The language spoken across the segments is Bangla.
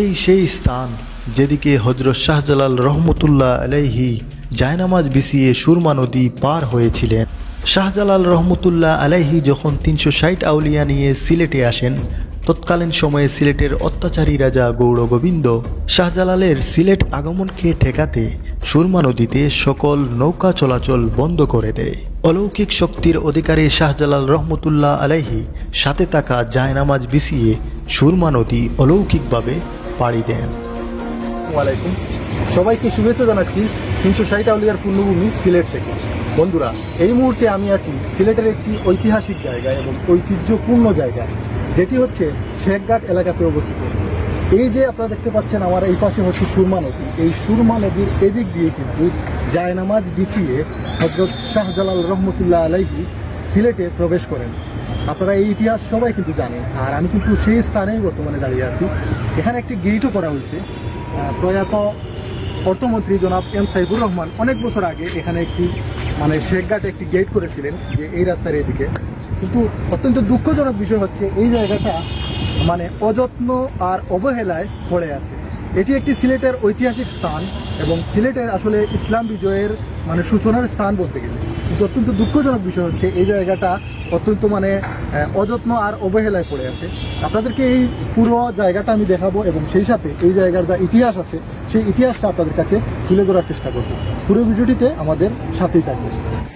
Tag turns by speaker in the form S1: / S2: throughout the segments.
S1: এই সেই স্থান যেদিকে হজরত শাহজালাল রহমতুল্লাহ আলাইহি জায়নামাজ বিছিয়ে সুরমা নদী পার হয়েছিলেন। শাহজালাল রহমতুল্লাহ আলাইহি যখন তিনশো ষাট আউলিয়া নিয়ে সিলেটে আসেন, তৎকালীন সময়ে সিলেটের অত্যাচারী রাজা গৌড় গোবিন্দ শাহজালালের সিলেট আগমনকে ঠেকাতে সুরমা নদীতে সকল নৌকা চলাচল বন্ধ করে দেয়। অলৌকিক শক্তির অধিকারী শাহজালাল রহমতুল্লাহ আলাইহি সাথে থাকা জায়নামাজ বিছিয়ে সুরমা নদী অলৌকিকভাবে পাড়ি দেন।
S2: ওয়ালাইকুম। সবাইকে শুভেচ্ছা জানাচ্ছি তিনশো ষাট আউলিয়ার পূর্ণভূমি সিলেট থেকে। বন্ধুরা এই মুহূর্তে আমি আছি সিলেটের একটি ঐতিহাসিক জায়গা এবং ঐতিহ্যপূর্ণ জায়গা যেটি হচ্ছে শেখঘাট এলাকাতে অবস্থিত। এই যে আপনারা দেখতে পাচ্ছেন আমার এই পাশে হচ্ছে সুরমা নদী। এই সুরমা নদীর এদিক দিয়ে কিন্তু জায়নামাজ বিছিয়ে হজরত শাহজালাল রহমতুল্লাহ আলাইহি সিলেটে প্রবেশ করেন। আপনারা এই ইতিহাস সবাই কিন্তু জানেন। আর আমি কিন্তু সেই স্থানেই বর্তমানে দাঁড়িয়ে আছি। এখানে একটি গেটও করা হয়েছে। প্রয়াত অর্থমন্ত্রী জনাব এম সাইফুর রহমান অনেক বছর আগে এখানে একটি মানে শেখঘাটে একটি গেট করেছিলেন যে এই রাস্তার এদিকে। কিন্তু অত্যন্ত দুঃখজনক বিষয় হচ্ছে এই জায়গাটা মানে অযত্ন আর অবহেলায় পড়ে আছে। এটি একটি সিলেটের ঐতিহাসিক স্থান এবং সিলেটের আসলে ইসলাম বিজয়ের মানে সূচনার স্থান বলতে গেলে। কিন্তু অত্যন্ত দুঃখজনক বিষয় হচ্ছে এই জায়গাটা অত্যন্ত মানে অযত্ন আর অবহেলায় পড়ে আছে। আপনাদেরকে এই পুরো জায়গাটা আমি দেখাবো এবং সেই সাথে এই জায়গার যা ইতিহাস আছে, সেই ইতিহাসটা আপনাদের কাছে তুলে ধরার চেষ্টা করব। পুরো ভিডিওটিতে আমাদের সাথেই থাকবে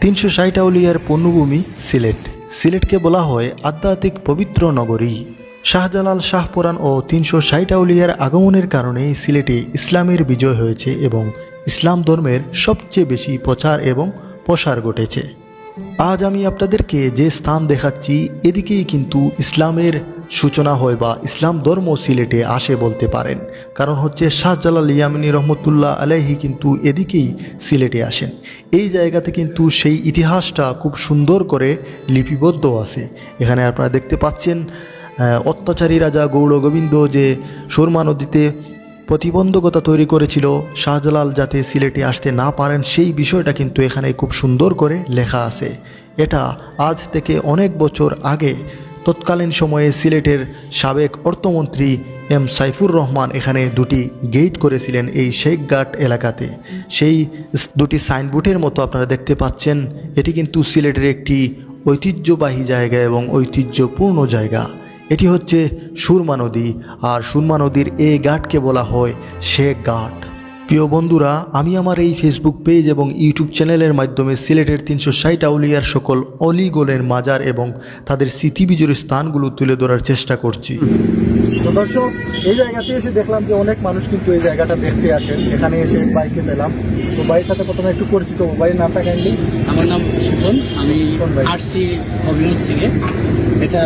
S1: তিনশো ষাট আউলিয়ার পণ্যভূমি সিলেট। সিলেটকে বলা হয় আধ্যাত্মিক পবিত্র নগরী। শাহজালাল শাহপুরাণ ও তিনশো ষাট আউলিয়ার আগমনের কারণে সিলেটে ইসলামের বিজয় হয়েছে এবং ইসলাম ধর্মের সবচেয়ে বেশি প্রচার এবং প্রসার ঘটেছে। আজ আমি আপনাদেরকে যে স্থান দেখাচ্ছি, এদিকেই কিন্তু ইসলামের সূচনা হয় বা ইসলাম ধর্ম সিলেটে আসে বলতে পারেন। কারণ হচ্ছে শাহজালাল ইয়ামিনী রহমতুল্লাহ আলাইহি কিন্তু এদিকেই সিলেটে আসেন। এই জায়গাতে কিন্তু সেই ইতিহাসটা খুব সুন্দর করে লিপিবদ্ধ আছে। এখানে আপনারা দেখতে পাচ্ছেন অত্যাচারী রাজা গৌড় গোবিন্দ যে সুরমা নদীতে প্রতিবন্ধকতা তৈরি করেছিল। শাহজালাল যাতে সিলেটে আসতে না পারেন সেই বিষয়টা কিন্তু এখানে খুব সুন্দর করে লেখা আছে। এটা আজ থেকে অনেক বছর আগে তৎকালীন সময়ে সিলেটের সাবেক অর্থমন্ত্রী এম সাইফুর রহমান এখানে দুটি গেট করেছিলেন এই শেখঘাট এলাকাতে। সেই দুটি সাইনবোর্ডের মতো আপনারা দেখতে পাচ্ছেন। এটি কিন্তু সিলেটের একটি ঐতিহ্যবাহী জায়গা এবং ঐতিহ্যপূর্ণ জায়গা। এটি হচ্ছে সুরমা নদী আর সুরমা নদীর এই ঘাটকে বলা হয় শেখ ঘাট। প্রিয় বন্ধুরা আমি আমার এই ফেসবুক পেজ এবং ইউটিউব চ্যানেলের মাধ্যমে সিলেটের তিনশো ষাট আউলিয়ার সকল অলিগোলের মাজার এবং তাদের স্মৃতিবিজুর স্থানগুলো তুলে ধরার চেষ্টা করছি।
S2: তো দর্শক এই জায়গাতে এসে দেখলাম যে অনেক মানুষ কিন্তু এই জায়গাটা দেখতে আসেন। এখানে এসে বাইকে পেলাম। তো বাইয়ের সাথে প্রথমে একটু পরিচিত বাইয়ের নামটা কাইন্ডলি
S3: আমার নাম শিপন আমি। আসছি হবিগঞ্জ থেকে। এটা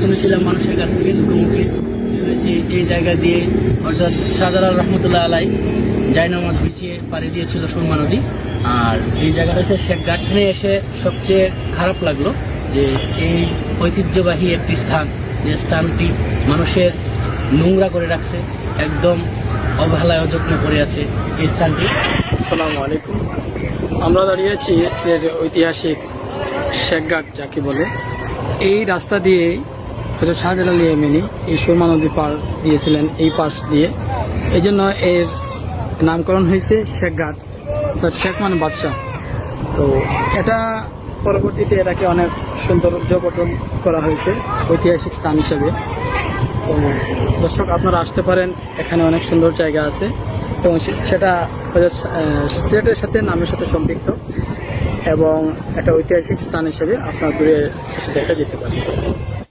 S3: শুনেছিলাম মানুষের কাছ থেকে লোকমুখে শুনেছি এই জায়গা দিয়ে হজরত শাহজালাল রহমতুল্লাহ আলাই জায়নামাজ বিছিয়ে পাড়ি দিয়েছিল সুরমা নদী। আর এই জায়গাটা হচ্ছে শেখঘাট এখানে এসে সবচেয়ে খারাপ লাগল যে এই ঐতিহ্যবাহী একটি স্থান, যে স্থানটি মানুষের নোংরা করে রাখছে, একদম অবহেলায় অযত্ন করে আছে এই স্থানটি।
S4: আসসালামু আলাইকুম। আমরা দাঁড়িয়েছি ঐতিহাসিক শেখঘাট যাকে বলে। এই রাস্তা দিয়ে হয়তো শাহজালাল ইয়েমেনি এই সুরমা নদী পার দিয়েছিলেন, এই পাশ দিয়ে। এই জন্য এর নামকরণ হয়েছে শেখঘাট অর্থাৎ শেখ মানে বাদশাহ। তো এটা পরবর্তীতে এটাকে অনেক সৌন্দর্য গঠন করা হয়েছে, ঐতিহাসিক স্থান হিসেবে। তো দর্শক, আপনারা আসতে পারেন, এখানে অনেক সুন্দর জায়গা আছে। এবং সেটা সিলেটের সাথে নামের সাথে সম্পৃক্ত এবং একটা ঐতিহাসিক স্থান হিসেবে আপনার দূরে এসে দেখা যেতে পারে।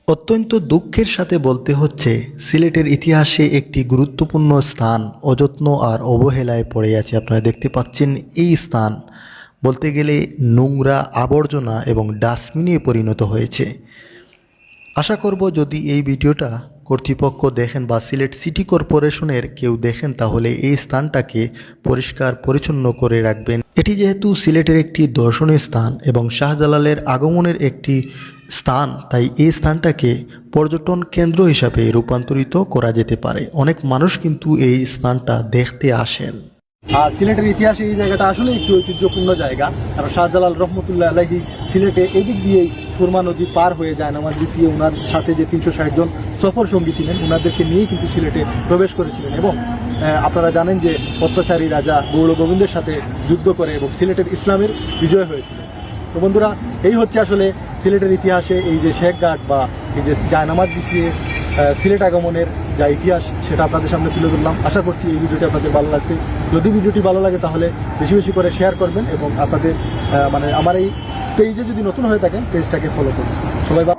S1: অত্যন্ত দুঃখের সাথে বলতে হচ্ছে, সিলেটের ইতিহাসে একটি গুরুত্বপূর্ণ স্থান অযত্ন আর অবহেলায় পড়ে আছে। আপনারা দেখতে পাচ্ছেন এই স্থান। বলতে গেলে নোংরা আবর্জনা এবং ডাস্টবিনে পরিণত হয়েছে। আশা করব যদি এই ভিডিওটা কর্তৃপক্ষ দেখেন বা সিলেট সিটি কর্পোরেশনের কেউ দেখেন, তাহলে এই স্থানটাকে পরিষ্কার পরিচ্ছন্ন করে রাখবেন। এটি যেহেতু সিলেটের একটি দর্শনীয় স্থান এবং শাহজালালের আগমনের একটি স্থান, তাই এই স্থানটাকে পর্যটন কেন্দ্র হিসাবে রূপান্তরিত করা যেতে পারে। অনেক মানুষ কিন্তু এই স্থানটা দেখতে আসেন।
S2: আর সিলেটের ইতিহাসে এই জায়গাটা আসলে একটি ঐতিহ্যপূর্ণ জায়গা। কারণ শাহজালাল রহমতুল্লাহ আলাহি সিলেটে এদিক দিয়েই সুরমা নদী পার হয়ে যায়, নামাজ বিছিয়ে ওনার সাথে যে তিনশো ষাট জন সফর সঙ্গী ছিলেন ওনাদেরকে নিয়েই কিন্তু সিলেটে প্রবেশ করেছিলেন এবং আপনারা জানেন যে অত্যাচারী রাজা গৌড় গোবিন্দের সাথে যুদ্ধ করে এবং সিলেটের ইসলামের বিজয় হয়েছিল তো বন্ধুরা এই হচ্ছে আসলে সিলেটের ইতিহাসে এই যে শেখ ঘাট বা এই যে জায়নামাজ আহ, সিলেট আগমনের যা ইতিহাস সেটা আপনাদের সামনে তুলে ধরলাম। আশা করছি এই ভিডিওটি আপনাদের ভালো লাগছে। যদি ভিডিওটি ভালো লাগে তাহলে বেশি বেশি করে শেয়ার করবেন এবং আপনাদের মানে আমার এই পেজে যদি নতুন হয়ে থাকেন পেজটাকে ফলো করুন সবাই